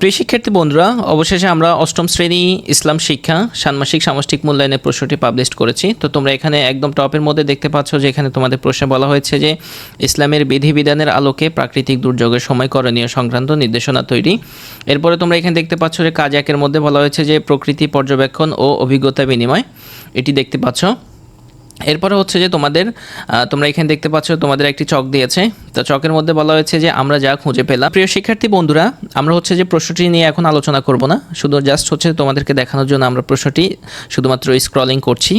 প্রিয় শিক্ষার্থী বন্ধুরা, অবশেষে আমরা অষ্টম শ্রেণি ইসলাম শিক্ষা, ষান্মাসিক সামষ্টিক মূল্যায়নের প্রশ্নটি পাবলিশ করেছি। তো তোমরা এখানে একদম টপের মধ্যে দেখতে পাচ্ছ যে এখানে তোমাদের প্রশ্নে বলা হয়েছে যে, ইসলামের বিধিবিধানের আলোকে প্রাকৃতিক দুর্যোগের সময় করণীয় সংক্রান্ত নির্দেশনা তৈরি। এরপরে তোমরা এখানে দেখতে পাচ্ছ যে কাজ একের মধ্যে বলা হয়েছে যে, প্রকৃতি পর্যবেক্ষণ ও অভিজ্ঞতা বিনিময়। এটি দেখতে পাচ্ছ। এরপরে হচ্ছে যে তোমাদের তোমরা এখানে দেখতে পাচ্ছ তোমাদের একটি চক দিয়েছে। তো চকের মধ্যে বলা হয়েছে যে আমরা যা খুঁজে পেলাম। প্রিয় শিক্ষার্থী বন্ধুরা, আমরা হচ্ছে যে প্রশ্নটি নিয়ে এখন আলোচনা করব না। শুধু জাস্ট হচ্ছে তোমাদেরকে দেখানোর জন্য আমরা প্রশ্নটি শুধুমাত্র স্ক্রলিং করছি।